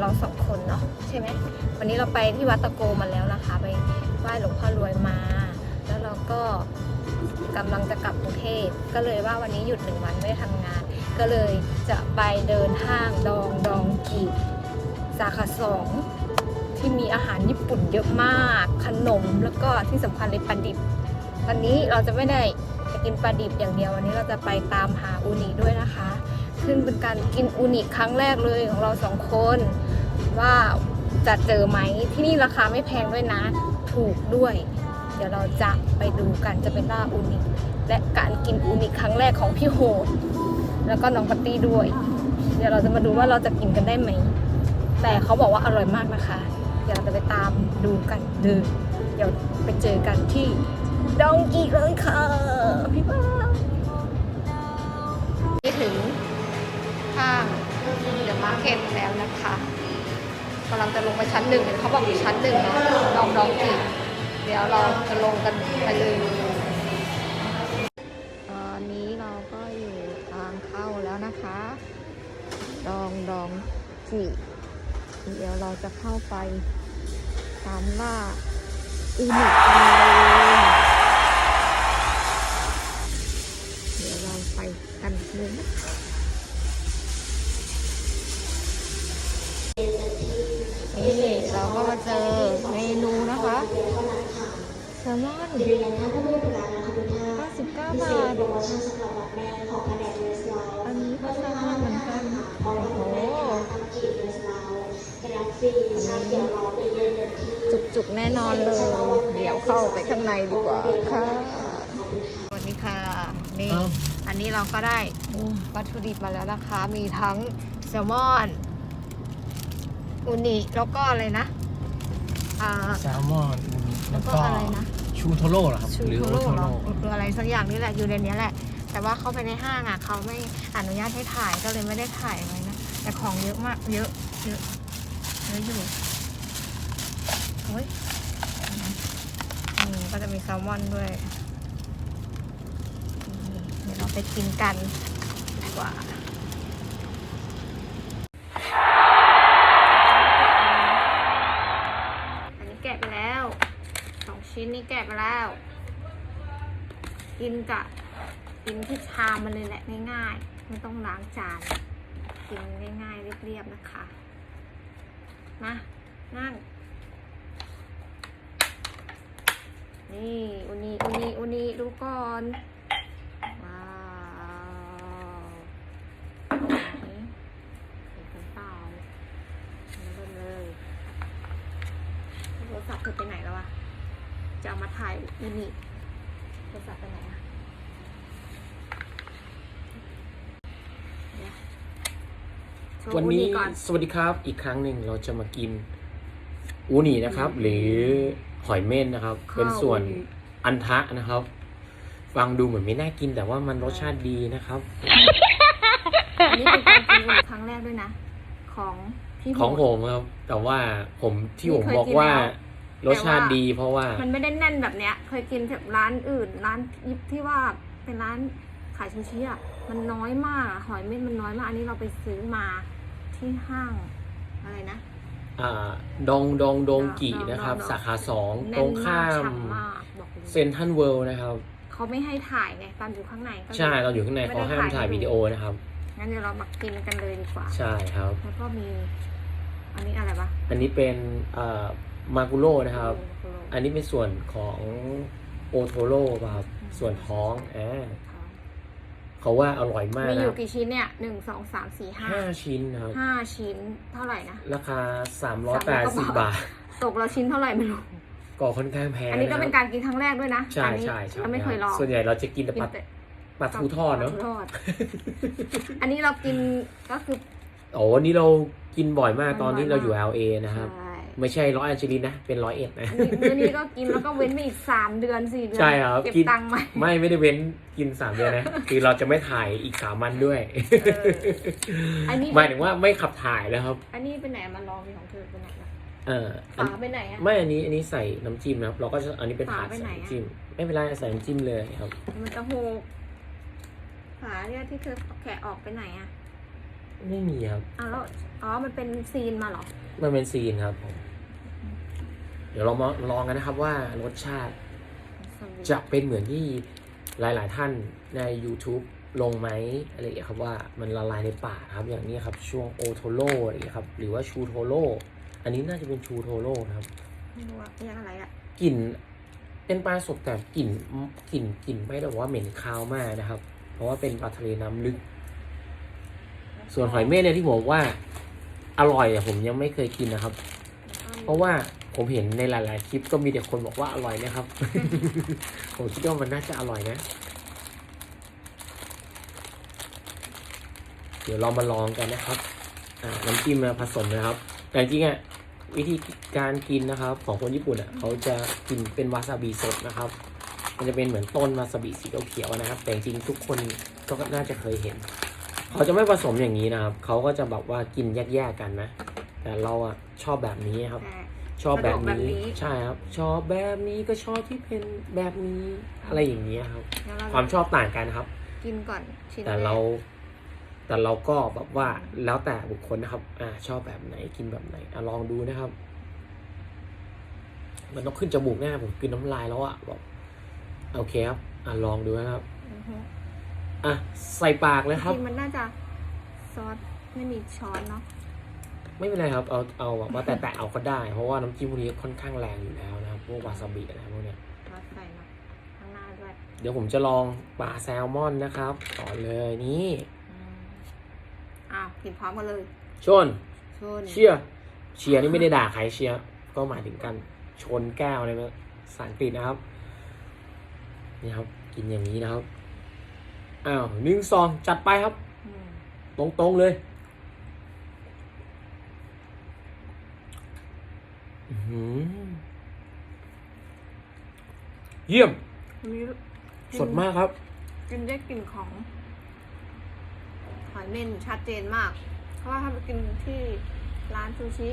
เราสองคนเนาะใช่ไหมวันนี้เราไปที่วัดตะโกมาแล้วนะคะ ไปไหว้หลวงพ่อรวยมา แล้วเราก็กำลังจะกลับกรุงเทพก็เลยว่าวันนี้หยุดหนึ่งวันไม่ได้ทำงาน ก็เลยจะไปเดินห้างดองดองกีสาขาสองที่มีอาหารญี่ปุ่นเยอะมาก ขนมแล้วก็ที่สำคัญเลยปลาดิบ วันนี้เราจะไม่ได้ไปกินปลาดิบอย่างเดียววันนี้เราจะไปตามหาอูนิด้วยนะคะ ซึ่งเป็นการกินอูนิครั้งแรกเลยของเราสองคน ว่าจะเจอไหมที่นี่ราคาไม่แพงด้วยนะ ถูกด้วย เดี๋ยวเราจะไปดูกันจะเป็นล่าอูนิและการกินอูนิครั้งแรกของพี่โหดแล้วก็น้องปตตี้ด้วย เดี๋ยวเราจะมาดูว่าเราจะกินกันได้ไหม แต่เขาบอกว่าอร่อยมากนะคะ เดี๋ยวเราจะไปตามดูกันเดินเดี๋ยวไปเจอกันที่ดองกีเลยค่ะพี่บ้านี่ถึงห้างเดอะมาร์เก็ตแล้วนะคะ กำลังจะลงไปชั้นหนึ่งเห็นเขาบอกอยู่ชั้นหนึ่งนะดองดองกีเดี๋ยวเราจะลงกันไปเลยตอนนี้เราก็อยู่ทางเข้าแล้วนะคะดองดองกีเดี๋ยวเราจะเข้าไปตามล่าอูนิกันเลยเดี๋ยวเราไปกันเลยนะ ก็มาเจอเมนูนะคะแซลมอน59บาท อันนี้ก็แซลมอนเหมือนกันโอ้โหจุกๆแน่นอนเลย เดี๋ยวเข้าไปข้างในดีกว่าค่ะสวัสดีค่ะ นี่ครับอันนี้เราก็ได้วัตถุดิบมาแล้วนะคะ มีทั้งแซลมอนอูนิแล้วก็อะไรนะ อ่าแซลมอนอูนิแล้แล้ววก็ก็อะไรนะ ชูโทโร่เหรอครับชูหรือโทโอโร่โทเหรอโร่หรืออะไรสักอย่างนี่แหละอยู่ในนี้แหละ แต่ว่าเข้าไปในห้างอะเขาไม่อนุญาตให้ถ่ายก็เลยไม่ได้ถ่ายไว้นะแต่ของเยอะมากเยอะเยอะเยอะอยู่โอ้ยอืมก็จะมีแซลมอนด้วยนี่เดี๋ยวเราไปกินกันดีกว่า ชิ้นนี้แกะไปแล้ว กินกับกินที่ชามมันเลยแหละง่ายๆไม่ต้องล้างจาน กินง่ายๆเรียบๆนะคะมานั่งนี่อุนีอุนีอุนีดูก่อน ว้าวไหนเห็นกันเปล่านี่กันเลยโทรศัพท์เธอไปไหนแล้วอะ จะเอามาถ่ายอุนีโทรศัพท์ไปไหนอะเดี๋ยวโชว์วันอุนี้ก่อน สวัสดีครับอีกครั้งหนึ่งเราจะมากินอูนินะครับ หรือหอยเม่นนะครับ ข้าวเป็นส่วนอูนิ อันทะนะครับ ฟังดูเหมือนไม่น่ากินแต่ว่ามันรสชาติดีนะครับ อันนี้เป็นการกินครั้งแรกด้วยนะ ของพี่โหดของผมครับ แต่ว่าผมที่นี่ผมเคยบอกกินว่าแล้ว รสชาติแต่ว่าดีเพราะว่า มันไม่ได้แน่นแบบเนี้ย เคยกินแบบร้านอื่น ร้านที่ว่าเป็นร้านขายซูชิอะมันน้อยมากอะหอยเม่นมันน้อยมาก อันนี้เราไปซื้อมาที่ห้างอะไรนะอ่าดองดองดงกิดองนะครับดองสาขาสองแน่ตรนงมากข้ามฉ่ำมากบอกเลยเซนทันเวิลด์นะครับเขาไม่ให้ถ่ายไงตอนอยู่ข้างในก็เลยใช่เราอยู่ข้างในไม่เขาได้ห้ามถ่ายถ่ายให้ดูวิดีโอนะครับงั้นเดี๋ยวเรามากินกันเลยดีกว่า ใช่ครับ แล้วก็มี อันนี้อะไรวะอันนี้เป็นอ่า มากุโร่นะครับโโหอันนี้เป็นส่วนของโอโทโร่ป่ะครับ ส่วนท้องอ่าเขาว่าอร่อยมากมีอนะคยู่รับกี่ชิ้นเนี่ยหนึ่งสองสามสี่ห้าห้าชิ้นนะครับ ห้าชิ้นเท่าไหร่นะ ราคา 380 บาท ตกเราชิ้นเท่าไหร่ไม่รู้ ก็ค่อนข้างแพงอันนี้ก็ะคเป็รันบการกินครั้งแรกด้วยนะใช่อันนี้ใช่ใช่เราไม่เคยลองส่วนใหญ่เราจะกินแต่ปลาแต่ปลาทูทอดเนาะปลทูทอด อันนี้เรากินก็คือ โอ้วันนี้เรากินบ่อยมากตอนที่เราอยู่บ่อยมาก LA นะครับ ใช่ ไม่ใช่ร้อยแอนเจลินนะ เป็นร้อยเอ็ดนะอันนี้มื้อนี้ก็กินแล้วก็เว้นไปอีกสามเดือนสี่เดือนใช่ครับเก็บกิน ตังค์ไหมไม่ไม่ได้เว้นกินสามเดือนนะ คือเราจะไม่ถ่ายอีกสามวันด้วยเอออันนี้หมายถึงว่าไม่ขับถ่ายแล้วครับ อันนี้เป็นไหนมาลองมีของเธอเป็นไหนล่ะเอออันฝาไปไหนอะไม่อันนี้อันนี้ใส่น้ำจิ้มนะครับ เราก็จะอันนี้เป็นฝาถาดไปใส่ไหนอะ น้ำจิ้ม ไม่เป็นไรใส่น้ำจิ้มเลยครับ มันจะโหกฝาเนี่ยที่เธอแกะออกไปไหนอะ ไม่มีครับอ้าวแล้วอ๋อ มันเป็นซีนมาเหรอ มันเป็นซีนครับผมเดี๋ยวเรามาลองกันนะครับว่ารสชาติจะเป็นเหมือนที่หลาย ๆ ท่านใน YouTube ลงไหมอะไรอย่างเงี้ยครับว่ามันละลายในปากครับอย่างนี้ครับช่วงโอโทโร่อะไรอย่างเงี้ยครับหรือว่าชูโทโร่อันนี้น่าจะเป็นชูโทโร่นะครับไม่รู้ว่าเรียกอะไรอะกลิ่นเป็นปลาสดแต่กลิ่นกลิ่นกลิ่นไม่ได้บอกว่าเหม็นคาวมากนะครับ เพราะว่าเป็นปลาทะเลน้ำลึก ส่วนหอยเม่นเนี่ยที่ผมบอกว่าอร่อยอะผมยังไม่เคยกินนะครับ เพราะว่าผมเห็นในหลาย ๆ คลิปก็มีแต่คนบอกว่าอร่อยนะครับ ผมคิดว่ามันน่าจะอร่อยนะ เดี๋ยวเรามาลองกันนะครับน้ำจิ้มมาผสมนะครับ แต่จริงๆอะวิธีการกินนะครับ ของคนญี่ปุ่นอะเขาจะกินเป็นวาซาบิสดนะครับ มันจะเป็นเหมือนต้นวาซาบิสีเขียวๆนะครับ แต่จริงๆทุกคนก็น่าจะเคยเห็น เขาจะไม่ผสมอย่างนี้นะครับ เขาก็จะแบบว่ากินแยกๆกันนะ แต่เราอะชอบแบบนี้ครับแต่ชอบแบบสะดวกแบบนี้นี้ ใช่ครับ ชอบแบบนี้ก็ชอบที่เป็นแบบนี้อะไรอย่างนี้ยครับงั้นเราความชอบต่างกันครับ กินก่อนชิ้นแต่แกเรา แต่เราก็แบบว่าแล้วแต่บุคคลนะครับ อ่า ชอบแบบไหนกินแบบไหนอะลองดูนะครับ มันต้องขึ้นจมูกแน่ผมกินน้ำลายแล้วอะบอกโอเคครับ อะลองดูนะครับ อือฮึอะใส่ปากเลยครับ จริงๆมันน่าจะซอสไม่มีช้อนเนาะไม่เป็นไรครับ เอาเอาแบบว่าแต่แต่เอาก็ได้ เพราะว่าน้ำจิ้มพวกนี้ค่อนข้างแรงอยู่แล้วนะครับพวกวาซาบิอะไรพวกเนี้ยซอสใส่เนาะข้างหน้าด้วยเดี๋ยวผมจะลองปลาแซลมอนนะครับก่อนเลยนี่อืมอ้าวกินพร้อมกันเลยชน ชนเชียร์เชียร์นี่ไม่ได้ด่าใครเชียร์ก็หมายถึงกันชนแก้วอะไรนะภาษาอังกฤษนะครับ นี่ครับ กินอย่างนี้นะครับ อ้าวหนึ่งซองจัดไปครับอืมตรงๆเลยอื้อหือเยี่ยมอันนี้กินสดมากครับ กินได้กลิ่นของหอยเม่นชัดเจนมาก เพราะว่าถ้าไปกินที่ร้านซูชิ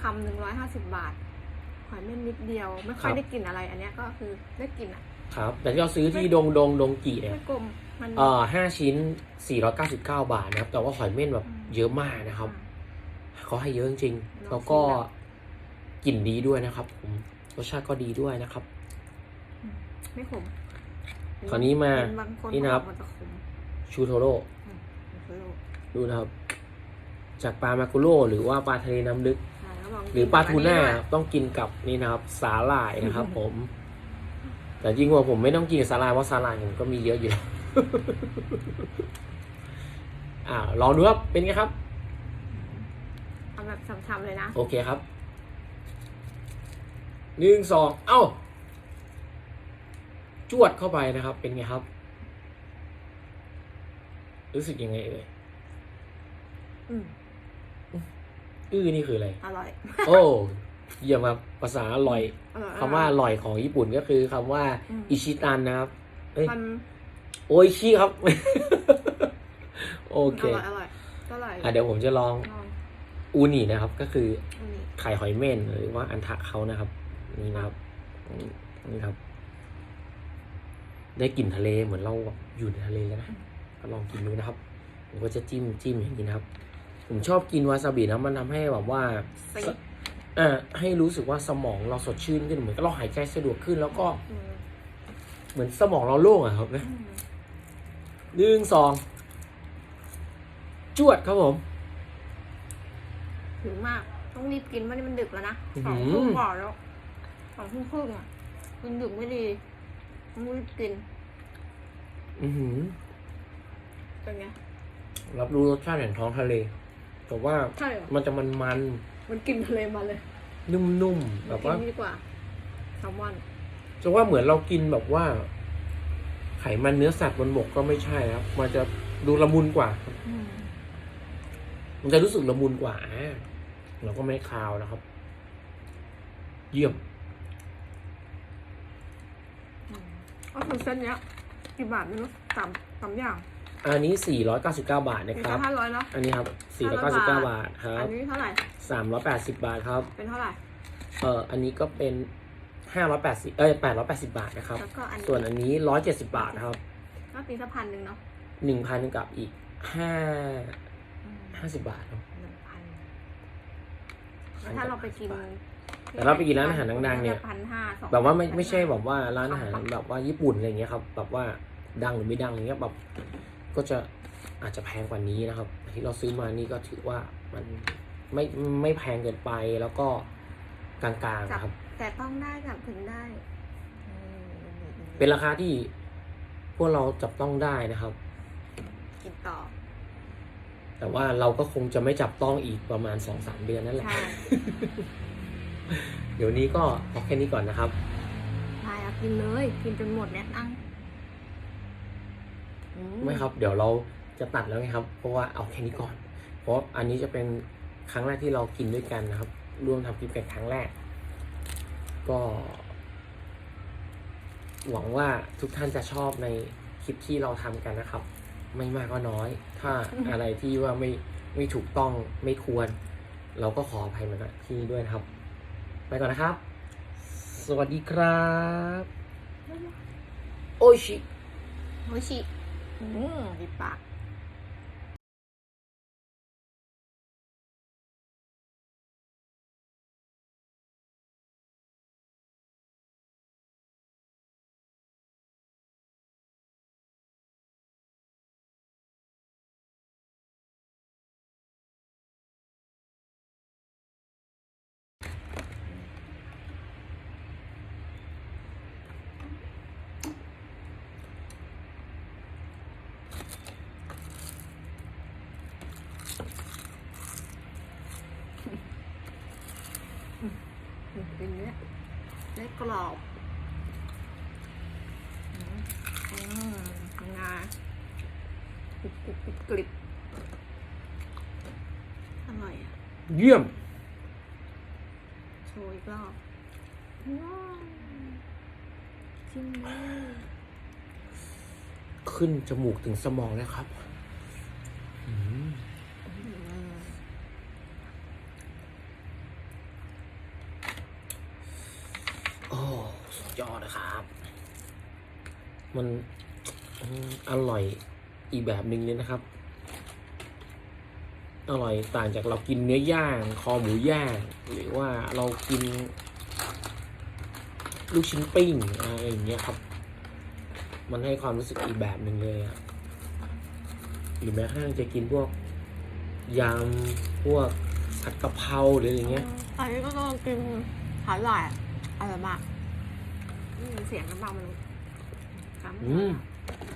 คำหนึ่งร้อยห้าสิบบาท หอยเม่นนิดเดียว ไม่ค่อยครับ ได้กลิ่นอะไร อันเนี้ยก็คือได้กลิ่นอะ ครับ แต่ที่เราซื้อที่ดงดงดงกีเนี่ยไม่กลมมันเอ่อห้าชิ้น 499 บาทนะครับ แต่ว่าหอยเม่นแบบเยอะมากนะครับเขาให้เยอะจริงๆแล้วก็กลิ่นดีด้วยนะครับผมรสชาติก็ดีด้วยนะครับอืมไม่ขมคราวนี้มาเห็บางคนนี่นะครับเขาอกมันจะขมชูโทโร่อืมมันคือโลกดูนะครับ จากปลามากุโร่หรือว่าปลาทะเลน้ำลึกใช่แล้วลองหรือปลาทูน่ากิกับต้องกินกับนี่นะครับ สาหร่ายนะครับผม แต่จริงว่าผมไม่ต้องกินกับสาหร่ายเพราะสาหร่ายผมก็มีเยอะอยู่แล้วอ่าลองดูครับเป็นไงครับอันนี้ด้วยเอาแบบช้ำๆเลยนะ โอเคครับหนึ่งสองเอ้า จวดเข้าไปนะครับ เป็นไงครับ รู้สึกยังไงเอ่ยอืม อื้อนี่คืออะไร อร่อย โอ้ เยี่ยมครับภาษาอร่อยอร่อยคำว่าอร่อยของญี่ปุ่นก็คือคำว่า อืม อิชิตันนะครับเอ้ยมันโออิชิครับ โอเคอร่อยอร่อยอร่อยอะเดี๋ยวผมจะลองลองอูนินะครับ ก็คืออันนี้ไข่หอยเม่นหรือว่าอันทะเขานะครับ นี่นะครับนี่นี่ครับ ได้กลิ่นทะเลเหมือนเราแบบอยู่ในทะเลแล้วนะก็ลองกินดูนะครับ ผมก็จะจิ้มจิ้มอย่างนี้นะครับ ผมชอบกินวาซาบินะมันทำให้แบบว่าสี อ่าให้รู้สึกว่าสมองเราสดชื่นขึ้นเหมือนกับเราหายใจสะดวกขึ้น แล้วก็ อืมเหมือนสมองเราโล่งอะครับนะอืมหนึ่งสองจวดครับผมถึงมาก ต้องรีบกินเพราะนี่มันดึกแล้วนะอื้อสหืองอทุ่มกว่าแล้วสองทุ่มครึ่งอะกินดึกไม่ดีต้องรีบกินอือหือ เป็นไงรับรู้รสชาติแห่งท้องทะเล แต่ว่าใช่เหรอมันจะมันมัน มันกินทะเลมาเลยๆนุ่มๆแบบกินว่านี่ดีกว่าแซลมอนจะว่าเหมือนเรากินแบบว่า ไขมันเนื้อสัตว์บนบกก็ไม่ใช่ครับ มันจะดูละมุนกว่าครับอืมมันจะรู้สึกละมุนกว่าอ่าเราก็ไม่คาวนะครับ เยี่ยม อืมก็คือเส้นเนี้ยกี่บาทไม่รู้สามสามอย่าง อันนี้ 499 บาทนะเป็นครับห้าร้อยเนาะ อันนี้ครับ499 บาทครัอับนนี้เท่าไหร่380 บาทครับ เป็นเท่าไหร่ เอ่อ อันนี้ก็เป็น 580 เอ้ย 880 บาทนะครับ แล้วก็อันนี้ส่วนอันนี้ 170 บาทนะครับ ก็ตีสักพันหนึ่งเนาะ1,000 กับอีก5ห้าสิบบาทเนาะหนึ่งพันแล้วถ้าเราไปกินแต่เราไปกินร้านอาหารดังๆเนี่ย พันห้าสองแบบว่าไม่ไม่ใช่แบบว่าร้านอาหารแบบว่าญี่ปุ่นอะไรเงี้ยครับ แบบว่าดังหรือไม่ดังอะไรเงี้ยแบบ ก็จะอาจจะแพงกว่านี้นะครับ ที่เราซื้อมานี่ก็ถือว่ามันไม่ไม่แพงเกินไปแล้วก็กลางๆจับนะครับ แต่ต้องได้จับถึงได้อืมเป็นราคาที่พวกเราจับต้องได้นะครับกินต่อ แต่ว่าเราก็คงจะไม่จับต้องอีกประมาณสองสามเดือนนั่นแหละใช่เดี๋ยวนี้ก็พอแค่นี้ก่อนนะครับพายเอากินเลย กินจนหมดเนี่ยนั่งอื ไม่ครับ เดี๋ยวเราจะตัดแล้วไงครับ เพราะว่าเอาแค่นี้ก่อน เพราะอันนี้จะเป็นครั้งแรกที่เรากินด้วยกันนะครับ ร่วมทำคลิปกันครั้งแรก ก็ หวังว่าทุกท่านจะชอบในคลิปที่เราทำกันนะครับ ไม่มากก็น้อย ถ้าอะไรที่ว่าไม่ไม่ถูกต้องไม่ควร เราก็ขออภัยมาณที่นี้ด้วยนะครับ ไปก่อนนะครับ สวัสดีครับ โอชิโอชิ อืมดีปา กเป็นเนื้อเนื้อกรอบอืมอืมงากรุบกรุบกรุบกริบอร่อยอะ เยี่ยม โชว์อีกรอบว้าวจิ้มเลย ขึ้นจมูกถึงสมองแล้วครับอืม อืม โอ้สุดยอดนะครับ มันอร่อยอีกแบบหนึ่งเลยนะครับ อร่อยต่างจากเรากินเนื้อย่าง คอหมูย่าง หรือว่าเรากิน ลูกชิ้นปิ้งอะไรอย่างเงี้ยครับ มันให้ความรู้สึกอีกแบบหนึ่งเลยอะหรือแม้กระทั่งจะกินพวกยำพวกผัดกะเพราหรืออะไรเงี้ยอันนี้ก็ต้องกินหาหลายอร่อยมากเสียงน้ำเบามัน ครับอืม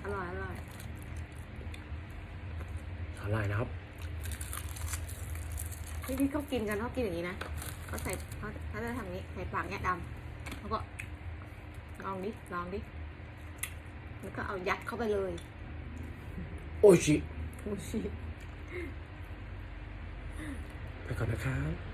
อร่อยอร่อยอร่อยนะครับ ที่ที่เขากินกันเขากินอย่างนี้นะเขาใส่เขาเขาจะทำอย่างนี้ใส่ปากเนี่ยดำเขาก็ลองดิลองดิแล้วก็เอายัดเข้าไปเลยโอชิโอ้ชิ ไปก่อนนะครับ